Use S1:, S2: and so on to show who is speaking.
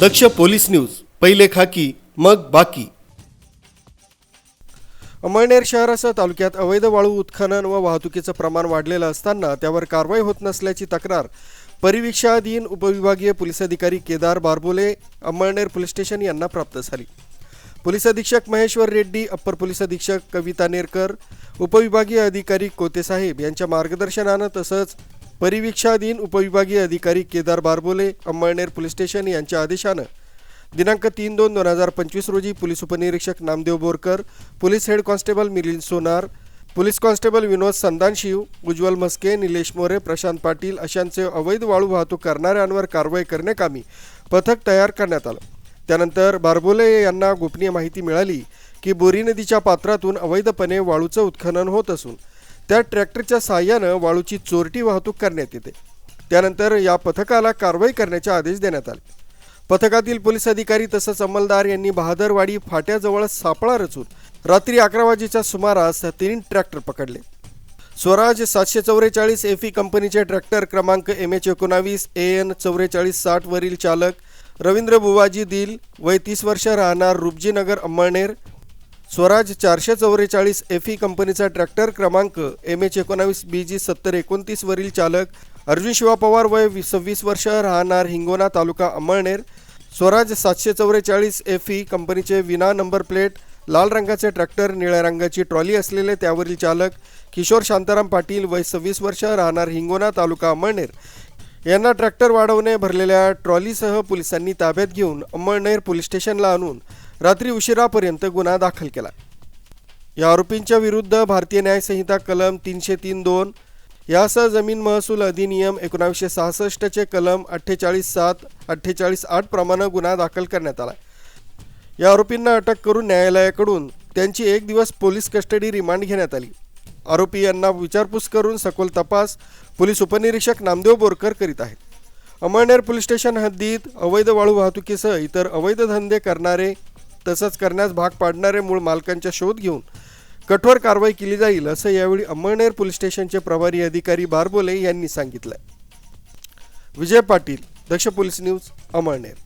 S1: दक्ष police news पहिले खाकी मग बाकी. अमळनेर शहरासह तालुक्यात अवैध वाळू उत्खनन व वाहतुकीचं प्रमाण वाढलेलं असताना त्यावर कारवाई होत नसल्याची तक्रार परिवीक्षाधीन उपविभागीय पोलीस अधिकारी केदार बारबोले अमळनेर पोलीस स्टेशन यांना प्राप्त झाली. पोलीस अधीक्षक महेश्वर रेड्डी अप्पर पोलीस अधीक्षक कविता नेरकर उपविभागीय अधिकारी कोतेसाहेब यांच्या मार्गदर्शनानं तसंच परिवीक्षाधीन उपविभागीय अधिकारी केदार बारबोले अंमळनेर पोलीस स्टेशन यांच्या आदेशानं दिनांक तीन दोन दोन हजार पंचवीस रोजी पोलीस उपनिरीक्षक Namdev Borkar police head constable Milind Sonar police constable Vinod Sandanshiv Ujjwal Maske Nilesh More Prashant Patil अशांचे अवैध वाळू वाहतूक करणाऱ्यांवर कारवाई करण्याकामी पथक तयार करण्यात आलं. त्यानंतर बारबोले यांना गोपनीय माहिती मिळाली की बोरी नदीच्या पात्रातून अवैधपणे वाळूचं उत्खनन होत असून त्या ट्रॅक्टरच्या साहाय्यानं वाळूची चोरटी वाहतूक करण्यात येते. त्यानंतर या पथकाला कारवाई करण्याचे आदेश देण्यात आले. पथकातील पोलीस अधिकारी तसंच अंमलदार यांनी बहादरवाडी फाट्याजवळ सापळा रचून रात्री अकरा वाजेच्या सुमारास तीन ट्रॅक्टर पकडले. स्वराज सातशे चौवेचाळीस एफी कंपनीचे ट्रॅक्टर क्रमांक एम एच एकोणावीस ए एन चौवेचाळीस साठवरील चालक रवींद्र बुवाजी दिल वय तीस वर्ष राहणार रुपजीनगर अंमळनेर स्वराज चारशे चौवेचाळीस ई कंपनीचा ट्रॅक्टर क्रमांक एम एच एकोणावीस बी जी सत्तर एकोणतीस वरील चालक अर्जुन शिवा पवार वय सव्वीस वर्ष राहणार हिंगोना तालुका अंमळनेर. स्वराज सातशे चौवेचाळीस ई कंपनीचे विना नंबर प्लेट लाल रंगाचे ट्रॅक्टर निळ्या रंगाची ट्रॉली असलेले त्यावरील चालक किशोर शांताराम पाटील वय सव्वीस वर्ष राहणार हिंगोना तालुका अंमळनेर. यांना ट्रॅक्टर वाढवणे भरलेल्या ट्रॉलीसह पोलिसांनी ताब्यात घेऊन अंमळनेर पोलीस स्टेशनला आणून रात्री उशिरापर्यंत गुन्हा दाखल केला. या आरोपींच्या विरुद्ध भारतीय न्यायसंहिता कलम तीनशे तीन दोन यासह जमीन महसूल अधिनियम एकोणावीसशे सहासष्टचे कलम अठ्ठेचाळीस सात अठ्ठेचाळीस आठ प्रमाणे गुन्हा दाखल करण्यात आला. या आरोपींना अटक करून न्यायालयाकडून त्यांची एक दिवस पोलीस कस्टडी रिमांड घेण्यात आली. आरोपी यांना विचारपूस करून सखोल तपास पोलीस उपनिरीक्षक नामदेव बोरकर करीत आहेत. अमळनेर पोलीस स्टेशन हद्दीत अवैध वाळू वाहतुकीसह इतर अवैध धंदे करणारे तसंच करण्यास भाग पाडणारे मूळ मालकांचा शोध घेऊन कठोर कारवाई केली जाईल असं यावेळी अंमळनेर पोलीस स्टेशनचे प्रभारी अधिकारी बारबोले यांनी सांगितलं विजय पाटील दक्ष पोलीस न्यूज अमळनेर